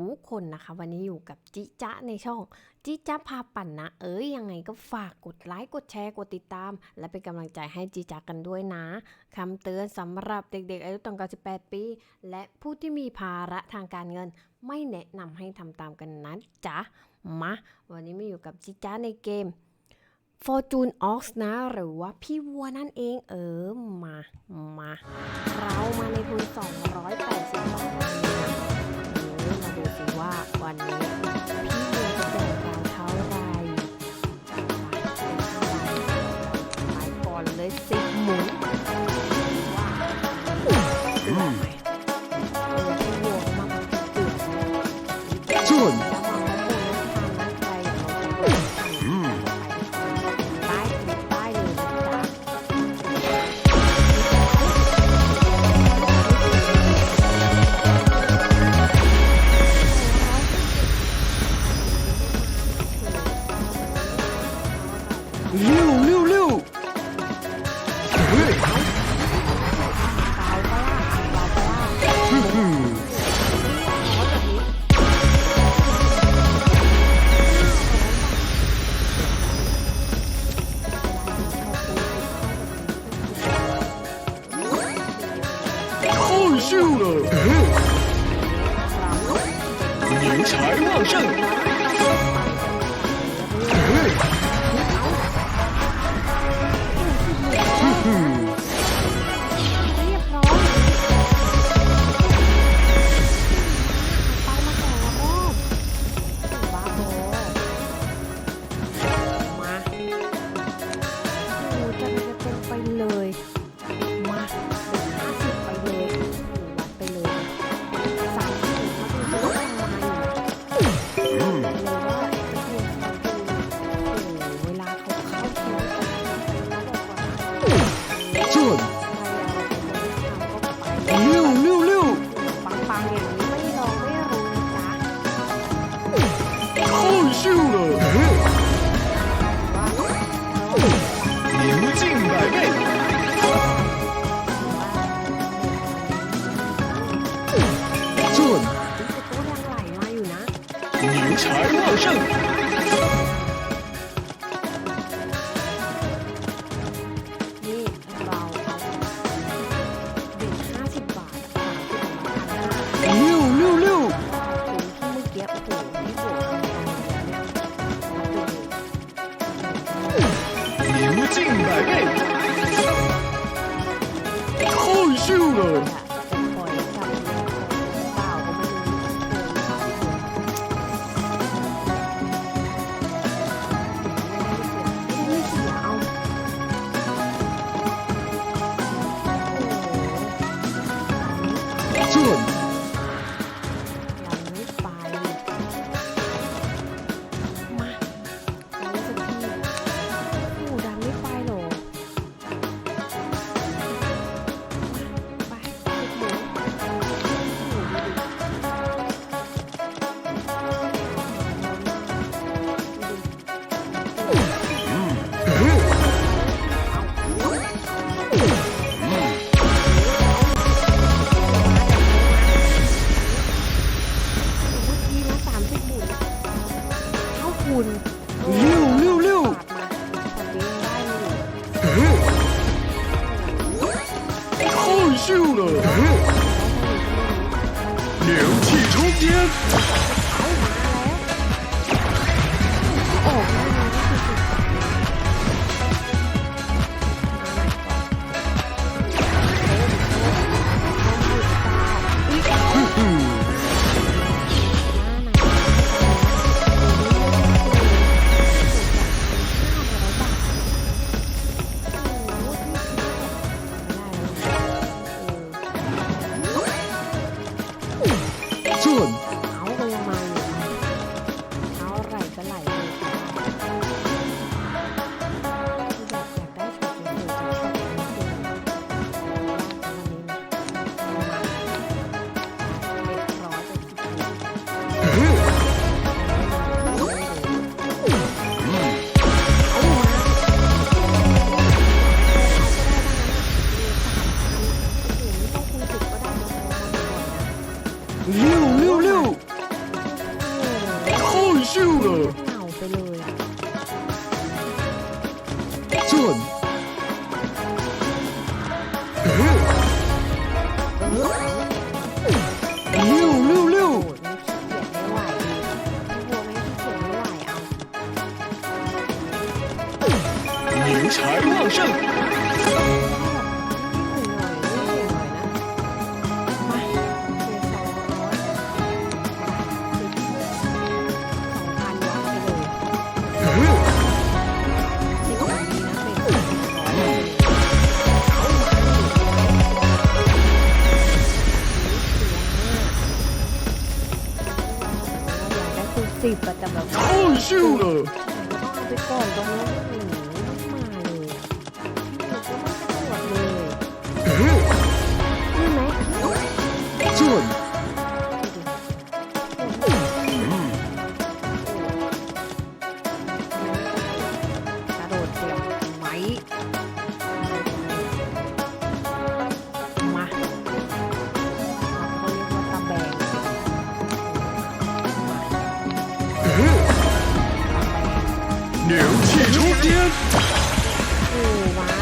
ทุกคนนะคะ วันนี้อยู่กับจิจ๊ะในช่องจิจ๊ะพาปั่นนะ เอ้ยยังไงก็ฝากกดไลค์กดแชร์กดติดตาม และเป็นกำลังใจให้จิจ๊ะกันด้วยนะคำเตือนสำหรับเด็กๆ อายุต่ำกว่า18 ปี และผู้ที่มีภาระทางการเงิน ไม่แนะนำให้ทำตามกันนะจ๊ะมาวันนี้มาอยู่กับจิจ๊ะในเกม Fortune Ox นะ หรือว่าพี่วัวนั่นเองเออมา มา เรามาในทุน 280บาทวันนี้นะเออ มาดูสิว่าวันนี้พี่วัวจะแบ่งเรเท่าไหร่ไปเป็นเท่าไรไปก่อนเลยสิหมุนว่าเออพี่วัว Đỗ Hồng Sơn. Lưu lưu lưu. Lưu trình bảy 这里คุณ 六六六， ปาดมาคนนี้ยังได้เลย 嘿，太秀了，嘿，牛气冲天， soon. good. สิบอแต่แบบโอ้ชิวเลยไปก่อนตรงนี้จเช่วน 叮五娃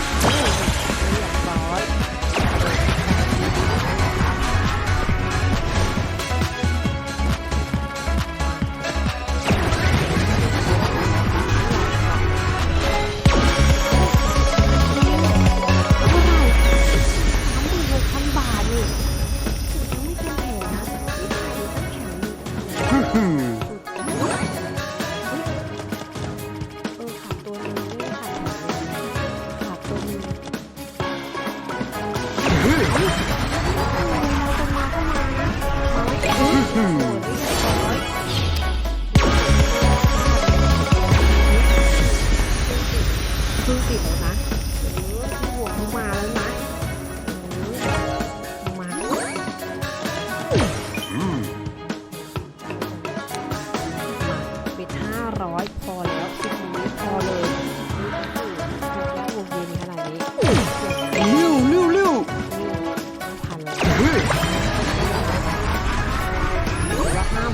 Fight!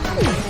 now.